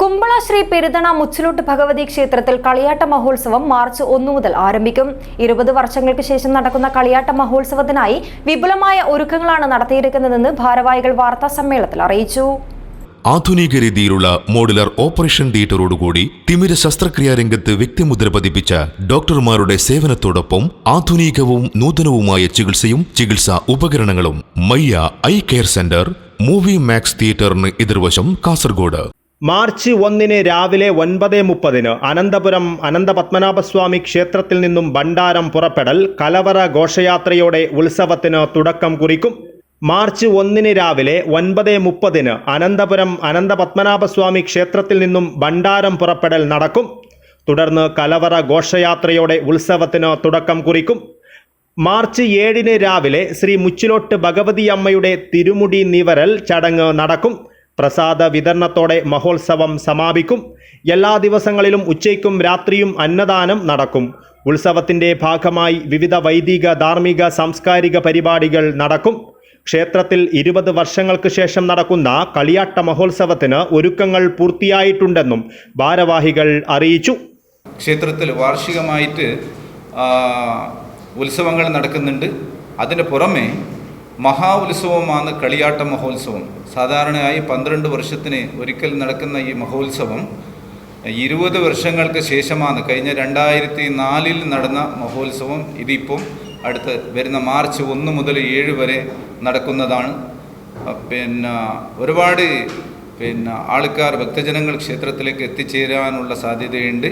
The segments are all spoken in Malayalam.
കുമ്പള ശ്രീ പെരുതണ മുച്ചിലോട്ട് ഭഗവതി ക്ഷേത്രത്തിൽ കളിയാട്ട മഹോത്സവം മാർച്ച് ഒന്നു മുതൽ ആരംഭിക്കും. ഇരുപത് വർഷങ്ങൾക്ക് ശേഷം നടക്കുന്ന കളിയാട്ട മഹോത്സവത്തിനായി വിപുലമായ ഒരുക്കങ്ങളാണ് നടത്തിയിരിക്കുന്നതെന്ന് ഭാരവാഹികൾ വാർത്താ സമ്മേളനത്തിൽ അറിയിച്ചു. ആധുനിക രീതിയിലുള്ള മോഡുലർ ഓപ്പറേഷൻ തിയേറ്ററോടുകൂടി തിമിര ശസ്ത്രക്രിയാ രംഗത്ത് വ്യക്തിമുദ്ര പതിപ്പിച്ച ഡോക്ടർമാരുടെ സേവനത്തോടൊപ്പം ആധുനികവും നൂതനവുമായ ചികിത്സയും ചികിത്സാ ഉപകരണങ്ങളും Mayya eye care centre movie max തിയേറ്ററിന് എതിർവശം കാസർഗോഡ്. മാർച്ച് ഒന്നിന് രാവിലെ ഒൻപത് മുപ്പതിന് അനന്തപുരം അനന്തപത്മനാഭസ്വാമി ക്ഷേത്രത്തിൽ നിന്നും ഭണ്ഡാരം പുറപ്പെടൽ കലവറ ഘോഷയാത്രയോടെ ഉത്സവത്തിന് തുടക്കം കുറിക്കും. മാർച്ച് ഒന്നിന് രാവിലെ ഒൻപത് മുപ്പതിന് അനന്തപുരം അനന്തപത്മനാഭസ്വാമി ക്ഷേത്രത്തിൽ നിന്നും ഭണ്ഡാരം പുറപ്പെടൽ നടക്കും. തുടർന്ന് കലവറ ഘോഷയാത്രയോടെ ഉത്സവത്തിന് തുടക്കം കുറിക്കും. മാർച്ച് ഏഴിന് രാവിലെ ശ്രീ മുച്ചിലോട്ട് ഭഗവതി അമ്മയുടെ തിരുമുടി നിവരൽ ചടങ്ങ് നടക്കും. പ്രസാദ വിതരണത്തോടെ മഹോത്സവം സമാപിക്കും. എല്ലാ ദിവസങ്ങളിലും ഉച്ചയ്ക്കും രാത്രിയും അന്നദാനം നടക്കും. ഉത്സവത്തിന്റെ ഭാഗമായി വിവിധ വൈദിക ധാർമ്മിക സാംസ്കാരിക പരിപാടികൾ നടക്കും. ക്ഷേത്രത്തിൽ ഇരുപത് വർഷങ്ങൾക്ക് ശേഷം നടക്കുന്ന കളിയാട്ട മഹോത്സവത്തിന് ഒരുക്കങ്ങൾ പൂർത്തിയായിട്ടുണ്ടെന്നും ഭാരവാഹികൾ അറിയിച്ചു. ക്ഷേത്രത്തിൽ വാർഷികമായിട്ട് ഉത്സവങ്ങൾ നടക്കുന്നുണ്ട്. അതിന് പുറമെ മഹാ ഉത്സവമാണ് കളിയാട്ട മഹോത്സവം. സാധാരണയായി പന്ത്രണ്ട് വർഷത്തിന് ഒരിക്കൽ നടക്കുന്ന ഈ മഹോത്സവം ഇരുപത് വർഷങ്ങൾക്ക് ശേഷമാണ്. കഴിഞ്ഞ രണ്ടായിരത്തി നാലിൽ നടന്ന മഹോത്സവം ഇതിപ്പം അടുത്ത് വരുന്ന മാർച്ച് ഒന്ന് മുതൽ ഏഴ് വരെ നടക്കുന്നതാണ്. പിന്നെ ഒരുപാട് പിന്നെ ആൾക്കാർ ഭക്തജനങ്ങൾ ക്ഷേത്രത്തിലേക്ക് എത്തിച്ചേരാനുള്ള സാധ്യതയുണ്ട്.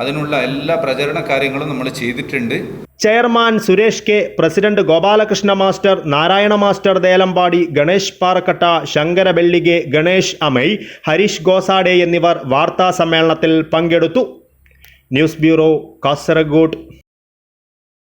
അതിനുള്ള എല്ലാ പ്രചരണ കാര്യങ്ങളും നമ്മൾ ചെയ്തിട്ടുണ്ട്. Chairman Suresh K president Gopalakrishna master Narayana master Delampady Ganesh Parakkatta Shankara Bellike Ganesh Amai Harish Gosade എന്നിവർ വാർത്താ സമ്മേളനത്തിൽ പങ്കെടുത്തു. News bureau Kasaragod.